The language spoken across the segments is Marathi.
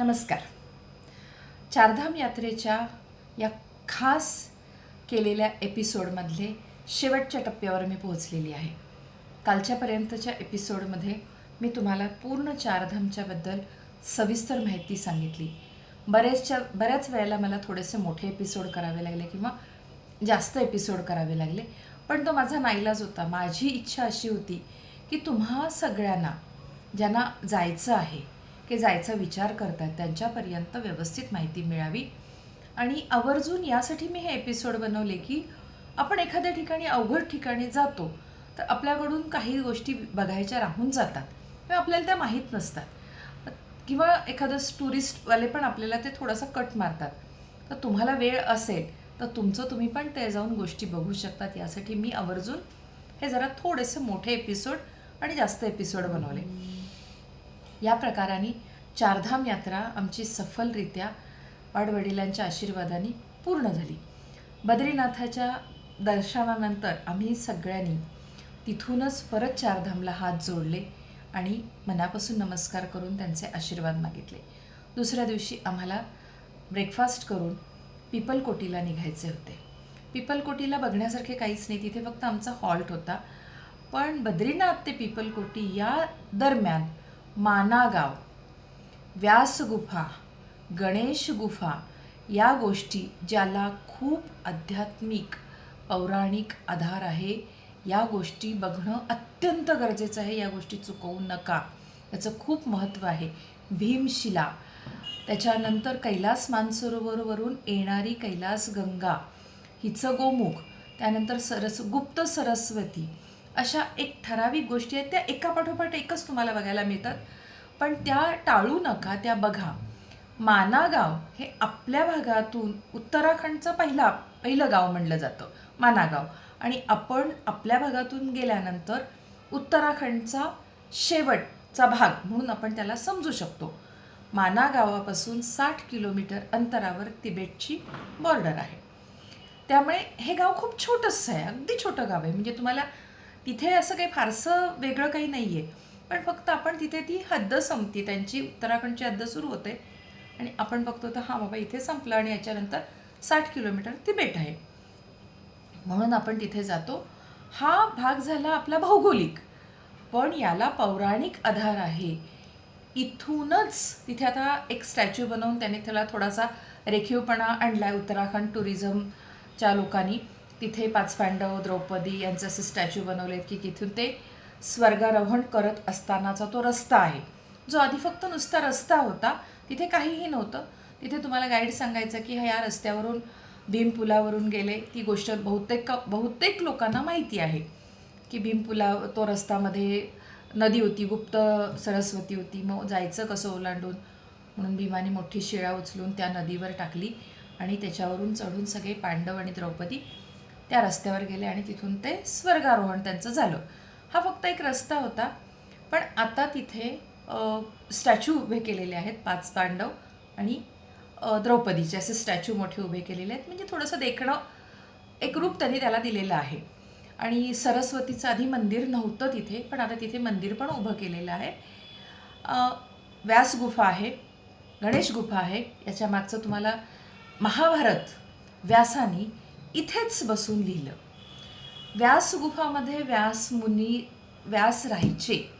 नमस्कार. चारधाम यात्रेच्या या खास केलेल्या एपिसोडमधले शेवटच्या टप्प्यावर मी पोहोचलेली आहे. कालच्यापर्यंतच्या एपिसोडमध्ये मी तुम्हाला पूर्ण चारधामच्याबद्दल सविस्तर माहिती सांगितली. बरेचच्या बऱ्याच वेळेला मला थोडेसे मोठे एपिसोड करावे लागले किंवा जास्त एपिसोड करावे लागले. पण तो माझा नाईलाज होता. माझी इच्छा अशी होती की तुम्हा सगळ्यांना ज्यांना जायचं आहे की जायचा विचार करतात त्यांच्यापर्यंत व्यवस्थित माहिती मिळावी. आणि आवर्जून यासाठी मी हे एपिसोड बनवले की आपण एखाद्या ठिकाणी अवघड ठिकाणी जातो तर आपल्याकडून काही गोष्टी बघायच्या राहून जातात. किंवा आपल्याला त्या माहीत नसतात. किंवा एखादं टुरिस्टवाले पण आपल्याला ते थोडंसं कट मारतात. तर तुम्हाला वेळ असेल तर तुमचं तुम्ही पण ते जाऊन गोष्टी बघू शकतात. यासाठी मी आवर्जून हे जरा थोडेसे मोठे एपिसोड आणि जास्त एपिसोड बनवले. या प्रकाराने चारधाम यात्रा आमची सफलरित्या वाडवडिलांच्या आशीर्वादाने पूर्ण झाली. बद्रीनाथाच्या दर्शनानंतर आम्ही सगळ्यांनी तिथूनच परत चारधामला हात जोडले आणि मनापासून नमस्कार करून त्यांचे आशीर्वाद मागितले. दुसऱ्या दिवशी आम्हाला ब्रेकफास्ट करून पिपलकोटीला निघायचे होते. पिपलकोटीला बघण्यासारखे काहीच नाही तिथे फक्त आमचा हॉल्ट होता. पण बद्रीनाथ ते पिपलकोटी या दरम्यान मानागाव व्यास गुफा गणेश गुफा या गोष्टी ज्याला खूप आध्यात्मिक पौराणिक आधार आहे या गोष्टी बघणं अत्यंत गरजेचं आहे. या गोष्टी चुकवू नका. याचं खूप महत्त्व आहे. भीमशिला. त्याच्यानंतर कैलास मानसरोवरवरून येणारी कैलास गंगा हिचं गोमुख त्यानंतर सरस गुप्त सरस्वती अशा एक ठराविक गोष्टी आहेत त्या एकापाठोपाठ एकच तुम्हाला बघायला मिळतात. पण त्या टाळू नका त्या बघा. मानागाव हे आपल्या भागातून उत्तराखंडचं पहिला पहिलं गाव म्हणलं जातं मानागाव. आणि आपण आपल्या भागातून गेल्यानंतर उत्तराखंडचा शेवटचा भाग म्हणून आपण त्याला समजू शकतो. माना गावापासून साठ किलोमीटर अंतरावर तिबेटची बॉर्डर आहे. त्यामुळे हे गाव खूप छोटंसं आहे अगदी छोटं गाव आहे. म्हणजे तुम्हाला तिथे असं काही फारसं वेगळं काही नाही आहे पण फक्त आपण तिथे ती हद्द संपती त्यांची उत्तराखंडची हद्द सुरू होते. आणि आपण बघतो तर हां बाबा इथे संपलं आणि याच्यानंतर साठ किलोमीटर तिबेट आहे. म्हणून आपण तिथे जातो. हा भाग झाला आपला भौगोलिक. पण याला पौराणिक आधार आहे. इथूनच तिथे आता एक स्टॅच्यू बनवून त्याने त्याला थोडासा रेखीवपणा आणला आहे उत्तराखंड टुरिझमच्या लोकांनी. तिथे पाच पांडव द्रौपदी यांचे असे स्टॅच्यू बनवले की तिथून ते स्वर्गारोहण करत असतानाचा तो रस्ता आहे. जो आधी फक्त नुसता रस्ता होता तिथे काहीही नव्हतं. तिथे तुम्हाला गाईड सांगायचं की ह्या रस्त्यावरून भीमपुलावरून गेले. ती गोष्ट बहुतेक बहुतेक लोकांना माहिती आहे की भीमपुला तो रस्त्यामध्ये नदी होती गुप्त सरस्वती होती. मग जायचं कसं ओलांडून? म्हणून भीमाने मोठी शिळा उचलून त्या नदीवर टाकली आणि त्याच्यावरून चढून सगळे पांडव आणि द्रौपदी त्या रस्त्यावर गेले आणि तिथून ते स्वर्गारोहण त्यांचं झालं. हा फक्त एक रस्ता होता पण आता तिथे स्टॅच्यू उभे केलेले आहेत पाच पांडव आणि द्रौपदीचे असे स्टॅच्यू मोठे उभे केलेले आहेत. म्हणजे थोडंसं देखणं एक रूप त्यांनी त्याला दिलेलं आहे. आणि सरस्वतीचं आधी मंदिर नव्हतं तिथे पण आता तिथे मंदिर पण उभं केलेलं आहे. व्यास गुफा आहे गणेश गुफा आहे याच्या मागचं तुम्हाला महाभारत व्यासानी इथेच बसून लिहिलं. व्यास गुफामध्ये व्यास मुनी व्यास राहायचे.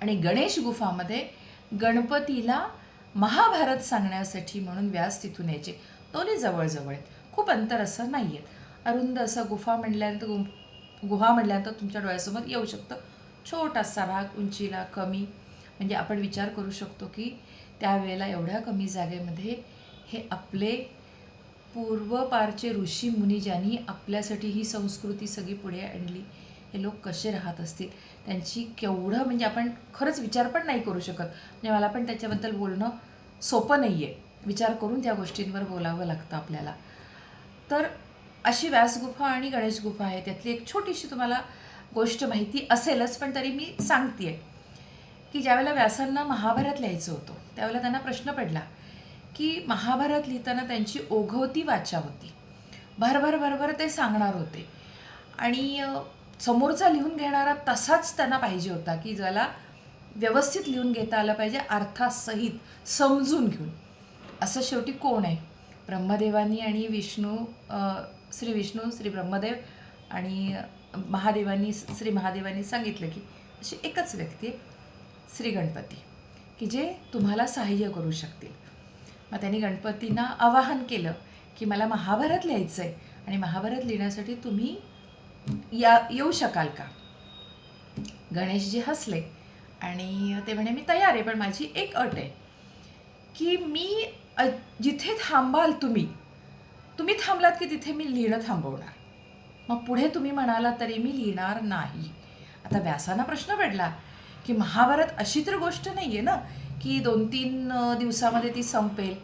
आणि गणेश गुफामध्ये गणपतीला महाभारत सांगण्यासाठी म्हणून व्यास तिथून यायचे. दोन्ही जवळजवळ आहेत. खूप अंतर असं नाही आहेत अरुंद असं गुफा म्हणल्यानंतर गु गुहा म्हणल्यानंतर तुमच्या डोळ्यासमोर येऊ शकतं. छोटासा भाग उंचीला कमी. म्हणजे आपण विचार करू शकतो की त्यावेळेला एवढ्या कमी जागेमध्ये हे आपले पूर्वपारचे ऋषी मुनी ज्यांनी आपल्यासाठी ही संस्कृती सगळी पुढे आणली हे लोक कसे राहत असतील? त्यांची केवढं म्हणजे आपण खरंच विचार पण नाही करू शकत. म्हणजे मला पण त्याच्याबद्दल बोलणं सोपं नाही आहे विचार करून त्या गोष्टींवर बोलावं लागतं आपल्याला. तर अशी व्यासगुफा आणि गणेश गुफा आहे. त्यातली एक छोटीशी तुम्हाला गोष्ट माहिती असेलच पण तरी मी सांगते की ज्यावेळेला व्यासांना महाभारत लिहायचं होतं त्यावेळेला त्यांना प्रश्न पडला की महाभारत लिहिताना त्यांची ओघवती वाचा होती भरभर भरभर ते सांगणार होते. आणि समोरचा लिहून घेणारा तसाच त्यांना पाहिजे होता की ज्याला व्यवस्थित लिहून घेता आलं पाहिजे अर्थासहित समजून घेऊन. असं शेवटी कोण आहे? ब्रह्मदेवांनी आणि विष्णू श्री विष्णू श्री ब्रह्मदेव आणि महादेवानी श्री महादेवांनी सांगितलं की अशी एकच व्यक्ती श्री गणपती की जे तुम्हाला सहाय्य करू शकतील. मग त्यांनी गणपतींना आवाहन केलं की मला महाभारत लिहायचं आहे आणि महाभारत लिहिण्यासाठी तुम्ही या येऊ शकाल का? गणेशजी हसले आणि ते म्हणे मी तयार आहे पण माझी एक अट आहे की मी जिथे थांबाल तुम्ही तुम्ही थांबलात की तिथे मी लिहिणं थांबवणार. मग पुढे तुम्ही म्हणाला तरी मी लिहिणार नाही. आता व्यासांना प्रश्न पडला की महाभारत अशी तर गोष्ट नाही आहे ना की दोन तीन दिवसामध्ये ती संपेल.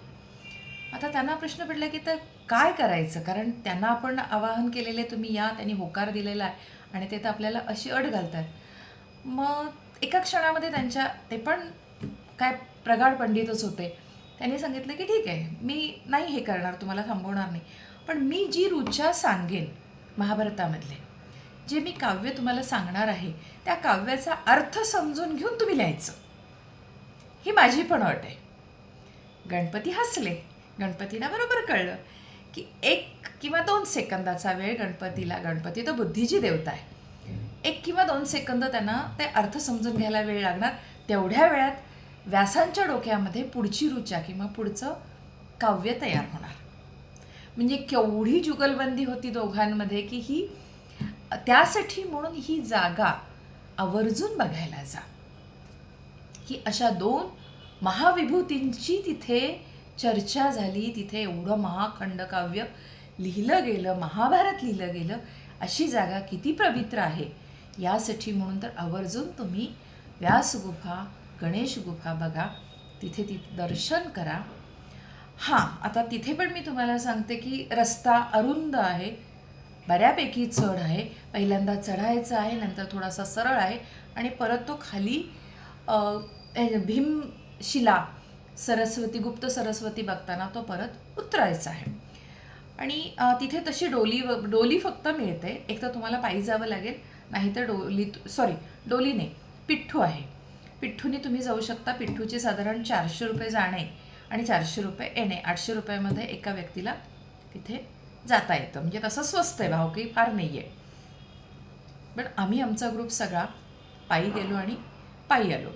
आता त्यांना प्रश्न पडला की तर काय करायचं? कारण त्यांना आपण आवाहन केलेले तुम्ही या त्यांनी होकार दिलेला आहे आणि ते तर आपल्याला अशी अट घालतात. मग एका क्षणामध्ये त्यांच्या ते पण काय प्रगाढ पंडितच होते. त्यांनी सांगितलं की ठीक आहे मी नाही हे करणार तुम्हाला थांबवणार नाही. पण मी जी रुचा सांगेन महाभारतामधले जे मी काव्य तुम्हाला सांगणार आहे त्या काव्याचा अर्थ समजून घेऊन तुम्ही लिहायचं. ही माझी पण अट आहे. गणपती हसले. गणपतीला बरोबर कळलं की एक किंवा दोन सेकंदाचा वेळ गणपतीला गणपती तर बुद्धीची देवता आहे. एक किंवा दोन सेकंद त्यांना ते अर्थ समजून घ्यायला वेळ लागणार. तेवढ्या वेळात व्यासांच्या डोक्यामध्ये पुढची रुचा किंवा पुढचं काव्य तयार होणार. म्हणजे केवढी जुगलबंदी होती दोघांमध्ये की ही त्यासाठी म्हणून ही जागा आवर्जून बघायला जा. की अशा दोन महाविभूतींची तिथे चर्चा झाली तिथे एवढं महाखंडकाव्य लिहिलं गेलं महाभारत लिहिलं गेलं अशी जागा किती पवित्र आहे यासाठी म्हणून तर आवर्जून तुम्ही व्यासगुफा गणेश गुफा बघा तिथे ती दर्शन करा. हां आता तिथे पण मी तुम्हाला सांगते की रस्ता अरुंद आहे बऱ्यापैकी चढ आहे. पहिल्यांदा चढायचं आहे नंतर थोडासा सरळ आहे आणि परत तो खाली भीमशिला सरस्वती गुप्त सरस्वती बघताना तो परत उतरायचा आहे. आणि तिथे तशी डोली व डोली फक्त मिळते. एक तर तुम्हाला पायी जावं लागेल नाहीतर डोली सॉरी डोली नाही पिठ्ठू आहे. पिठ्ठूने तुम्ही जाऊ शकता. पिठ्ठूचे साधारण चारशे रुपये जाणे आणि चारशे रुपये येणे. आठशे रुपयामध्ये एका व्यक्तीला तिथे जाता येतं. म्हणजे तसं स्वस्त आहे भाव काही फार नाही आहे पण आम्ही आमचा ग्रुप सगळा पायी गेलो आणि पायी आलो.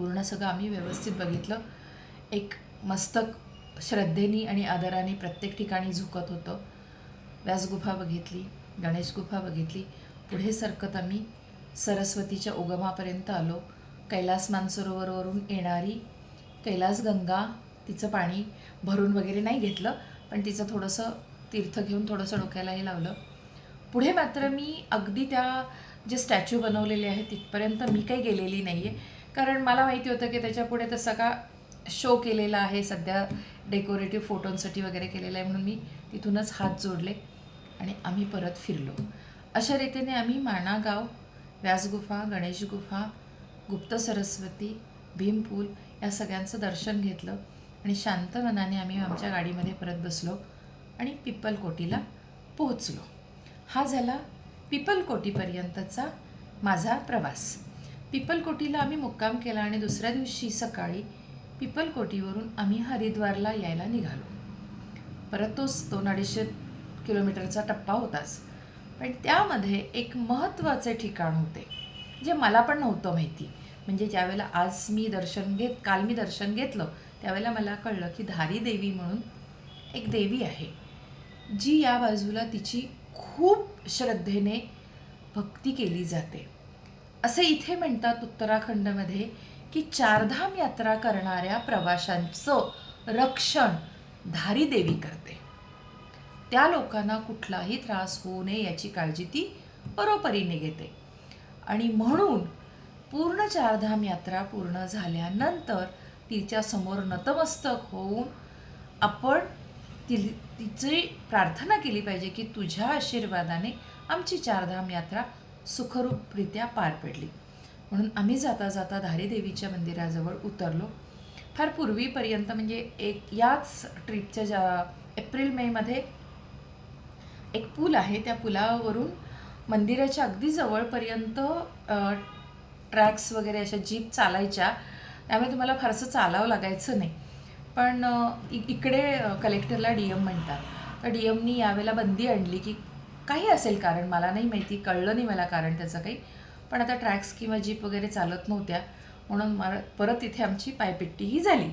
पूर्ण सगळं आम्ही व्यवस्थित बघितलं. एक मस्तक श्रद्धेनी आणि आदराने प्रत्येक ठिकाणी झुकत होतं. व्यासगुफा बघितली गणेश गुफा बघितली. पुढे सरकत आम्ही सरस्वतीच्या उगमापर्यंत आलो. कैलास मानसरोवरवरून येणारी कैलास गंगा तिचं पाणी भरून वगैरे नाही घेतलं पण तिचं थोडंसं तीर्थ घेऊन थोडंसं डोक्यालाही लावलं. पुढे मात्र मी अगदी त्या जे स्टॅच्यू बनवलेले आहेत तिथपर्यंत मी काही गेलेली नाही आहे कारण मला माहिती होतं की त्याच्या पुढे तसा का शो केलेला आहे. सध्या डेकोरेटिव्ह फोटोंसाठी वगैरे केलेला आहे म्हणून मी तिथूनच हात जोडले आणि आम्ही परत फिरलो. अशा रीतीने आम्ही माणागाव व्यासगुफा गणेश गुफा गुप्त सरस्वती भीमपूल या सगळ्यांचं दर्शन घेतलं आणि शांत मनाने आम्ही आमच्या गाडीमध्ये परत बसलो आणि पिपलकोटीला पोहोचलो. हा झाला पिपलकोटीपर्यंतचा माझा प्रवास. पिपलकोटीला आम्ही मुक्काम केला आणि दुसऱ्या दिवशी सकाळी पिपलकोटीवरून आम्ही हरिद्वारला यायला निघालो. परत तोच दोन अडीचशे किलोमीटरचा टप्पा होताच. पण त्यामध्ये एक महत्त्वाचे ठिकाण होते जे मला पण नव्हतं माहिती. म्हणजे ज्यावेळेला आज मी दर्शन घेत काल मी दर्शन घेतलं त्यावेळेला मला कळलं की धारी देवी म्हणून एक देवी आहे जी या बाजूला तिची खूप श्रद्धेने भक्ती केली जाते. असे इथे म्हणतात उत्तराखंडमध्ये की चारधाम यात्रा करणाऱ्या प्रवाशांचं रक्षण धारी देवी करते. त्या लोकांना कुठलाही त्रास होऊ नये याची काळजी ती परोपरीने घेते. आणि म्हणून पूर्ण चारधाम यात्रा पूर्ण झाल्यानंतर तिच्या समोर नतमस्तक होऊन आपण ति तिची प्रार्थना केली पाहिजे की तुझ्या आशीर्वादाने आमची चारधाम यात्रा सुखरूपरित्या पार पडली. म्हणून आम्ही जाता जाता धारीदेवीच्या मंदिराजवळ उतरलो. फार पूर्वीपर्यंत म्हणजे एक याच ट्रिपच्या ज्या एप्रिल मेमध्ये एक पूल आहे त्या पुलावरून मंदिराच्या अगदी जवळपर्यंत ट्रॅक्स वगैरे अशा जीप चालायच्या. त्यामुळे तुम्हाला फारसं चालावं लागायचं नाही. पण इकडे कलेक्टरला डी एम म्हणतात. तर डी एमनी यावेळेला बंदी आणली की काही असेल कारण मला नाही माहिती कळलं नाही मला कारण त्याचं काही. पण आता ट्रॅक्स किंवा जीप वगैरे चालत नव्हत्या म्हणून मला परत तिथे आमची पायपिट्टीही झाली.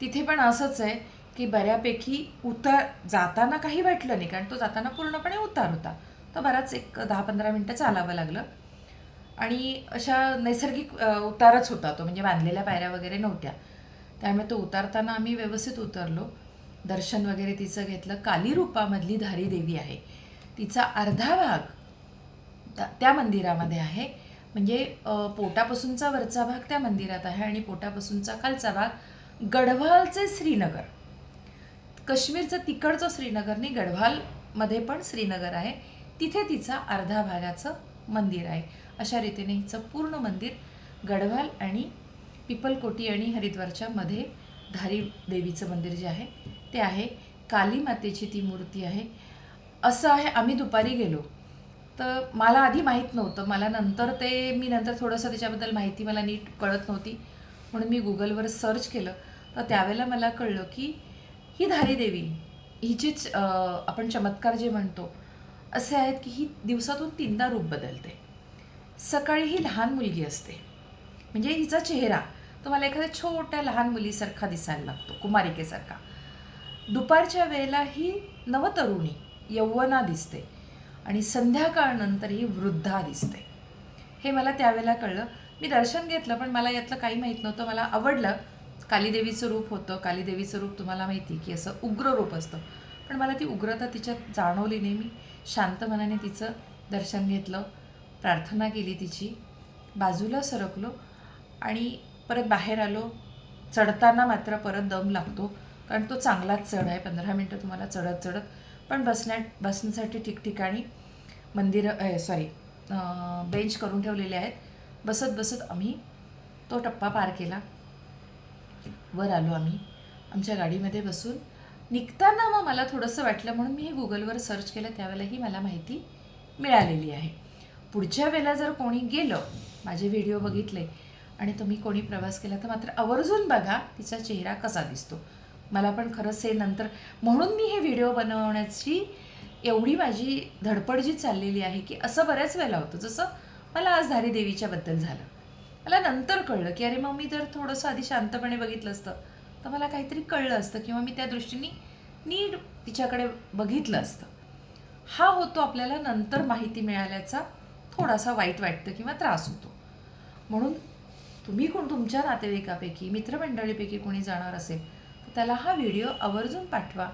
तिथे पण असंच आहे की बऱ्यापैकी उतार जाताना काही वाटलं नाही कारण तो जाताना पूर्णपणे उतार होता. तर बराच एक दहा पंधरा मिनटं चालावं लागलं. आणि अशा नैसर्गिक उतारच होता तो म्हणजे बांधलेल्या पायऱ्या वगैरे नव्हत्या. त्यामुळे तो उतारताना आम्ही व्यवस्थित उतरलो. दर्शन वगैरे तिचं घेतलं. काली रूपामधली धारी देवी आहे. तिचा अर्धा भाग त्या- त्या मंदिरामध्ये आहे. म्हणजे पोटापासूनचा वरचा भाग त्या मंदिरात आहे आणि पोटापासूनचा खालचा भाग गढवालचे श्रीनगर. काश्मीरचं तिकडचं श्रीनगर नाही गढवालमध्ये पण श्रीनगर आहे. तिथे तिचा अर्धा भागाचं मंदिर आहे. अशा रीतीने हिचं पूर्ण मंदिर गढवाल आणि पिपलकोटी आणि हरिद्वारच्या मध्ये धारी देवीचं मंदिर जे आहे ते आहे. काली मातेची ती मूर्ती आहे. असं आहे आम्ही दुपारी गेलो. तर मला आधी माहीत नव्हतं. मला नंतर ते मी नंतर थोडंसं त्याच्याबद्दल माहिती मला नीट कळत नव्हती. म्हणून मी गुगलवर सर्च केलं. तर त्यावेळेला मला कळलं की ही धारी देवी हिचीच आपण चमत्कार जे म्हणतो असे आहेत की ही दिवसातून तीनदा रूप बदलते. सकाळी ही लहान मुलगी असते. म्हणजे हिचा चेहरा. तुम्हाला एखाद्या छोट्या लहान मुलीसारखा दिसायला लागतो कुमारिकेसारखा. दुपारच्या वेळेला ही नवतरुणी यौवना दिसते आणि संध्याकाळनंतर ही वृद्धा दिसते. हे मला त्यावेळेला कळलं. मी दर्शन घेतलं पण मला यातलं काही माहीत नव्हतं. मला आवडलं. कालीदेवीचं रूप होतं. कालीदेवीचं रूप तुम्हाला माहिती की असं उग्र रूप असतं. पण मला ती उग्रता तिच्यात जाणवली नाही. मी शांत मनाने तिचं दर्शन घेतलं प्रार्थना केली तिची. बाजूला सरकलो आणि परत बाहेर आलो. चढताना मात्र परत दम लागतो कारण तो चांगलाच चढ आहे. पंधरा मिनटं तुम्हाला चढत चढत पण बसण्या बसण्यासाठी ठिकठिकाणी मंदिरं सॉरी बेंच करून ठेवलेले आहेत. बसत बसत आम्ही तो टप्पा पार केला. वर आलो आम्ही आमच्या गाडीमध्ये बसून. निघताना मग मला थोडंसं वाटलं म्हणून मी हे गुगलवर सर्च केलं त्यावेळेला ही मला माहिती मिळालेली आहे. पुढच्या वेळेला जर कोणी गेलं माझे व्हिडिओ बघितले आणि तुम्ही कोणी प्रवास केला तर मात्र आवर्जून बघा तिचा चेहरा कसा दिसतो. मला पण खरंच हे नंतर म्हणून मी हे व्हिडिओ बनवण्याची एवढी माझी धडपड जी चाललेली आहे की असं बऱ्याच वेळेला होतं. जसं मला आज धारी देवीच्याबद्दल झालं. मला नंतर कळलं की अरे मग मी जर थोडंसं आधी शांतपणे बघितलं असतं तर मला काहीतरी कळलं असतं किंवा मी त्या दृष्टीने नीट तिच्याकडे बघितलं असतं. हा होतो आपल्याला नंतर माहिती मिळाल्याचा थोडासा वाईट वाटतं किंवा त्रास होतो. म्हणून तुम्ही कोण तुमच्या नातेवाईकापैकी मित्रमंडळीपैकी कोणी जाणार असेल त्याला हा व्हिडिओ आवर्जून पाठवा.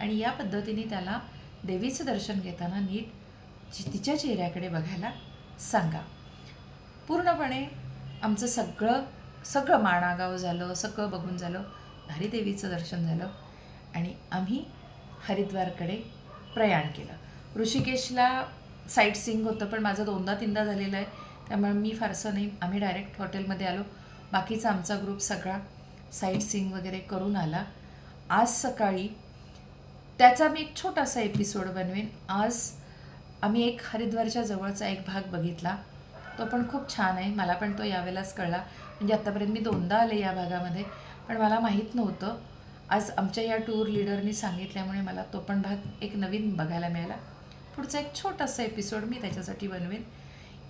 आणि या पद्धतीने त्याला देवीचं दर्शन घेताना नीट तिच्या चेहऱ्याकडे बघायला सांगा. पूर्णपणे आमचं सगळं सगळं माणागाव झालं सगळं बघून झालं हरिदेवीचं दर्शन झालं आणि आम्ही हरिद्वारकडे प्रयाण केलं. ऋषिकेशला साईट सीइंग होतं पण माझं दोनदा तीनदा झालेलं आहे. त्यामुळे मी फारसं नाही आम्ही डायरेक्ट हॉटेलमध्ये आलो. बाकीचा आमचा ग्रुप सगळा साईट वगैरे करून आला. आज सकाळी त्याचा मी एक छोटासा एपिसोड बनवेन. आज आम्ही एक हरिद्वारच्या जवळचा एक भाग बघितला. तो पण खूप छान आहे. मला पण तो यावेळेलाच कळला. म्हणजे आत्तापर्यंत मी दोनदा आले या भागामध्ये पण मला माहीत नव्हतं. आज आमच्या या टूर लिडरनी सांगितल्यामुळे मला तो पण भाग एक नवीन बघायला मिळाला. पुढचा एक छोटासा एपिसोड मी त्याच्यासाठी बनवेन.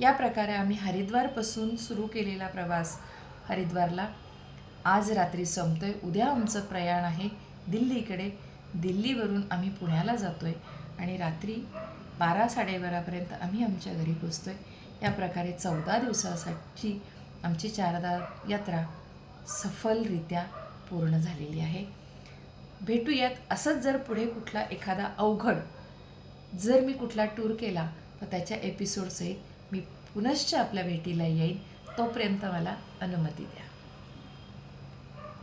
या प्रकारे आम्ही हरिद्वारपासून सुरू केलेला प्रवास हरिद्वारला. आज रात्री संपतोय. उद्या आमचं प्रयाण आहे दिल्लीकडे. दिल्लीवरून आम्ही पुण्याला जातो आहे आणि रात्री बारा साडेबारापर्यंत आम्ही आमच्या घरी पोचतो आहे या प्रकारे चौदा दिवसासाठी आमची चारदा यात्रा सफलरित्या पूर्ण झालेली आहे. भेटूयात. असंच जर पुढे कुठला एखादा अवघड जर मी कुठला टूर केला तर त्याच्या एपिसोडसहित मी पुनश्च आपल्या भेटीला येईन. तोपर्यंत मला अनुमती द्या.